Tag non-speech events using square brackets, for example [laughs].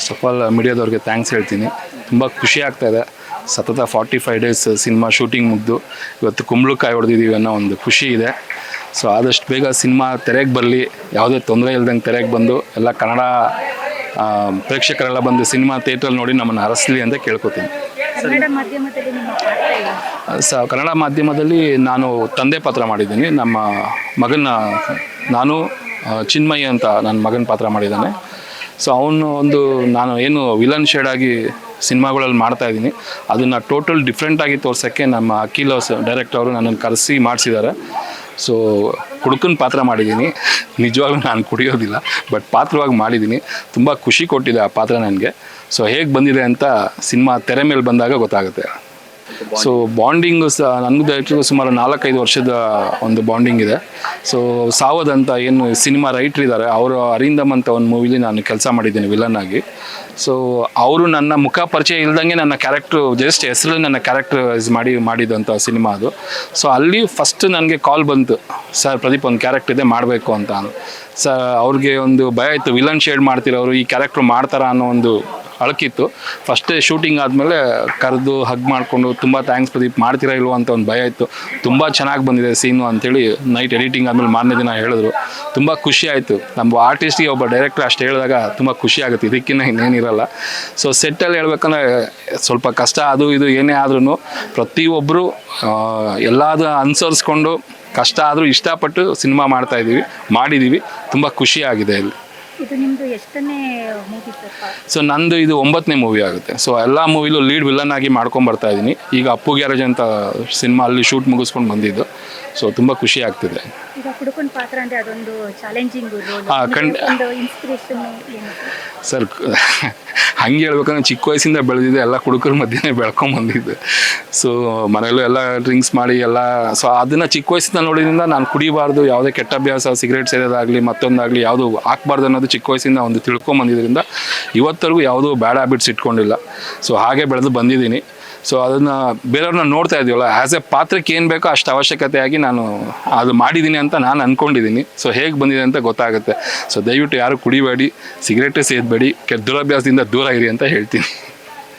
First of all ಮೀಡಿಯಾದವ್ರಿಗೆ thanks ಹೇಳ್ತೀನಿ. ತುಂಬ ಖುಷಿ ಆಗ್ತಾಯಿದೆ ಸತತ forty five days cinema shooting ಮುಗಿದು ಇವತ್ತು ಕುಂಬಳಕಾಯಿ ಹೊಡೆದಿದ್ದೀವಿ ಅನ್ನೋ ಒಂದು ಖುಷಿ ಇದೆ. ಸೊ ಆದಷ್ಟು ಬೇಗ ಸಿನಿಮಾ ತೆರೆಗೆ ಬರಲಿ. ಯಾವುದೇ ತೊಂದರೆ ಇಲ್ದಂಗೆ ತೆರೆಗೆ ಬಂದು ಎಲ್ಲ ಕನ್ನಡ ಪ್ರೇಕ್ಷಕರೆಲ್ಲ ಬಂದು ಸಿನಿಮಾ ಥಿಯೇಟ್ರಲ್ಲಿ ನೋಡಿ ನಮ್ಮನ್ನು ಹರಸಲಿ ಅಂತ ಕೇಳ್ಕೊತೀನಿ. ಸ ಕನ್ನಡ ಮಾಧ್ಯಮದಲ್ಲಿ ನಾನು ತಂದೆ ಪಾತ್ರ ಮಾಡಿದ್ದೀನಿ. ನಮ್ಮ ಮಗನ ನಾನು ಚಿನ್ಮಯ್ಯ ಚಿನ್ಮಯಿ ಅಂತ ನನ್ನ ಮಗನ ಪಾತ್ರ ಮಾಡಿದ್ದಾನೆ. ಸೊ ಅವನು ಒಂದು ನಾನು ಏನು ವಿಲನ್ ಶೇಡ್ ಆಗಿ ಸಿನಿಮಾಗಳಲ್ಲಿ ಮಾಡ್ತಾ ಇದ್ದೀನಿ. ಅದನ್ನು ಟೋಟಲ್ ಡಿಫ್ರೆಂಟಾಗಿ ತೋರ್ಸೋಕ್ಕೆ ನಮ್ಮ ಅಖಿಲ್ ಡೈರೆಕ್ಟರ್ ಅವರು ನನ್ನನ್ನು ಕರೆಸಿ ಮಾಡಿಸಿದ್ದಾರೆ. ಸೊ ಕುಡುಕನ ಪಾತ್ರ ಮಾಡಿದ್ದೀನಿ. ನಿಜವಾಗ್ಲೂ ನಾನು ಕುಡಿಯೋದಿಲ್ಲ ಬಟ್ ಪಾತ್ರವಾಗಿ ಮಾಡಿದ್ದೀನಿ. ತುಂಬ ಖುಷಿ ಕೊಟ್ಟಿದೆ ಆ ಪಾತ್ರ ನನಗೆ. ಸೊ ಹೇಗೆ ಬಂದಿದೆ ಅಂತ ಸಿನಿಮಾ ತೆರೆ ಮೇಲೆ ಬಂದಾಗ ಗೊತ್ತಾಗುತ್ತೆ. ಸೊ ಬಾಂಡಿಂಗು ನನಗೂ ಡೈರೆಕ್ಟ್ರಿಗೂ ಸುಮಾರು ನಾಲ್ಕೈದು ವರ್ಷದ ಒಂದು ಬಾಂಡಿಂಗ್ ಇದೆ. ಸೊ ಸಾವದ್ ಅಂತ ಏನು ಸಿನಿಮಾ ರೈಟ್ರ್ ಇದ್ದಾರೆ ಅವರು ಅರಿಂದಮ್ ಅಂತ ಒಂದು ಮೂವಿಲಿ ನಾನು ಕೆಲಸ ಮಾಡಿದ್ದೀನಿ ವಿಲನ್ ಆಗಿ. ಸೊ ಅವರು ನನ್ನ ಮುಖ ಪರಿಚಯ ಇಲ್ದಂಗೆ ನನ್ನ ಕ್ಯಾರೆಕ್ಟ್ರು ಜಸ್ಟ್ ಹೆಸರು ನನ್ನ ಕ್ಯಾರೆಕ್ಟರೈಸ್ ಮಾಡಿ ಮಾಡಿದಂಥ ಸಿನಿಮಾ ಅದು. ಸೊ ಅಲ್ಲಿ ಫಸ್ಟ್ ನನಗೆ ಕಾಲ್ ಬಂತು, ಸರ್, ಪ್ರದೀಪ್ ಒಂದು ಕ್ಯಾರೆಕ್ಟರ್ ಇದೆ, ಮಾಡಬೇಕು ಅಂತ. ಸರ್ ಅವ್ರಿಗೆ ಒಂದು ಭಯ ಇತ್ತು ವಿಲನ್ ಶೇಡ್ ಮಾಡ್ತಿರೋರು ಈ ಕ್ಯಾರೆಕ್ಟ್ರು ಮಾಡ್ತಾರ ಅನ್ನೋ ಒಂದು ಅಳಕಿತ್ತು. ಫಸ್ಟೇ ಶೂಟಿಂಗ್ ಆದಮೇಲೆ ಕರೆದು ಹಗ್ ಮಾಡಿಕೊಂಡು, ತುಂಬ ಥ್ಯಾಂಕ್ಸ್ ಪ್ರದೀಪ್, ಮಾಡ್ತೀರಾ ಇಲ್ವೋ? ಅಂತ ಒಂದು ಭಯ ಇತ್ತು. ತುಂಬ ಚೆನ್ನಾಗಿ ಬಂದಿದೆ ಸೀನು ಅಂತೇಳಿ ನೈಟ್ ಎಡಿಟಿಂಗ್ ಆದಮೇಲೆ ಮಾರನೇ ದಿನ ಹೇಳಿದ್ರು. ತುಂಬ ಖುಷಿ ಆಯಿತು. ನಮ್ಮ ಆರ್ಟಿಸ್ಟಿಗೆ ಒಬ್ಬ ಡೈರೆಕ್ಟರ್ ಅಷ್ಟು ಹೇಳಿದಾಗ ತುಂಬ ಖುಷಿ ಆಗುತ್ತೆ. ಇದಕ್ಕಿಂತ ಇನ್ನೇನಿರಲ್ಲ ಸೊ ಸೆಟ್ಟಲ್ಲಿ ಹೇಳ್ಬೇಕಂದ್ರೆ ಸ್ವಲ್ಪ ಕಷ್ಟ, ಅದು ಇದು ಏನೇ ಆದ್ರೂ ಪ್ರತಿಯೊಬ್ಬರು ಎಲ್ಲಾದ ಅನುಸರಿಸ್ಕೊಂಡು ಕಷ್ಟ ಆದರೂ ಇಷ್ಟಪಟ್ಟು ಸಿನಿಮಾ ಮಾಡ್ತಾಯಿದ್ದೀವಿ ಮಾಡಿದ್ದೀವಿ ತುಂಬ ಖುಷಿಯಾಗಿದೆ ಇಲ್ಲಿ. ಇದು ನಿಮ್ದು ಎಷ್ಟನೇ ಮೂವಿ ಸರ್? ಸೊ ನಂದು ಇದು ಒಂಬತ್ತನೇ ಮೂವಿ ಆಗುತ್ತೆ. ಸೊ ಎಲ್ಲ ಮೂವಿಲೂ ಲೀಡ್ ವಿಲನ್ ಆಗಿ ಮಾಡ್ಕೊಂಡು ಬರ್ತಾ ಇದ್ದೀನಿ. ಈಗ ಅಪ್ಪು ಗ್ಯಾರೇಜ್ ಅಂತ ಸಿನಿಮಾ ಅಲ್ಲಿ ಶೂಟ್ ಮುಗಿಸ್ಕೊಂಡು ಬಂದಿದ್ದು. ಸೊ ತುಂಬ ಖುಷಿ ಆಗ್ತಿದೆ. ಈಗ ಕುಡುಕನ್ ಪಾತ್ರ ಅಂದ್ರೆ ಅದೊಂದು ಚಾಲೆಂಜಿಂಗ್ ರೋಲ್ ಹಾ, ಒಂದು ಇನ್ಸ್ಪಿರೇಷನ್ ಏನು? ಸರ್ [laughs] ಹಂಗೆ ಹೇಳ್ಬೇಕಂದ್ರೆ ಚಿಕ್ಕ ವಯಸ್ಸಿಂದ ಬೆಳೆದಿದ್ದೆ. ಎಲ್ಲ ಕುಡುಕರ ಮಧ್ಯೆ ಬೆಳ್ಕೊಂಡು ಬಂದಿದ್ದೆ. ಸೊ ಮನೆಯಲ್ಲೂ ಎಲ್ಲ ಡ್ರಿಂಕ್ಸ್ ಮಾಡಿ ಎಲ್ಲ ಸೊ ಅದನ್ನು ಚಿಕ್ಕ ವಯಸ್ಸಿಂದ ನೋಡಿದ್ರಿಂದ ನಾನು ಕುಡಿಬಾರ್ದು. ಯಾವುದೇ ಕೆಟ್ಟ ಅಭ್ಯಾಸ ಸಿಗರೇಟ್ ಸೇರೋದಾಗಲಿ ಮತ್ತೊಂದಾಗಲಿ ಯಾವುದು ಹಾಕ್ಬಾರ್ದು ಅನ್ನೋದು ಚಿಕ್ಕ ವಯಸ್ಸಿಂದ ಒಂದು ತಿಳ್ಕೊಂಬಂದಿದ್ದರಿಂದ ಇವತ್ತರೆಗೂ ಯಾವುದೂ ಬ್ಯಾಡ್ ಹ್ಯಾಬಿಟ್ಸ್ ಇಟ್ಕೊಂಡಿಲ್ಲ. ಸೊ ಹಾಗೆ ಬೆಳೆದು ಬಂದಿದ್ದೀನಿ. ಸೊ ಅದನ್ನು ಬೇರೆಯವ್ರನ್ನ ನೋಡ್ತಾ ಇದೀವಲ್ಲ ಆ್ಯಸ್ ಎ ಪಾತ್ರಕ್ಕೆ ಏನು ಬೇಕೋ ಅಷ್ಟು ಅವಶ್ಯಕತೆಯಾಗಿ ನಾನು ಅದು ಮಾಡಿದ್ದೀನಿ ಅಂತ ನಾನು ಅಂದ್ಕೊಂಡಿದ್ದೀನಿ ಸೊ ಹೇಗೆ ಬಂದಿದೆ ಅಂತ ಗೊತ್ತಾಗುತ್ತೆ. ಸೊ ದಯವಿಟ್ಟು ಯಾರು ಕುಡಿಬೇಡಿ, ಸಿಗರೇಟೇ ಸೇದಬೇಡಿ ದುರಭ್ಯಾಸದಿಂದ ದೂರ ಇರಿ ಅಂತ ಹೇಳ್ತೀನಿ.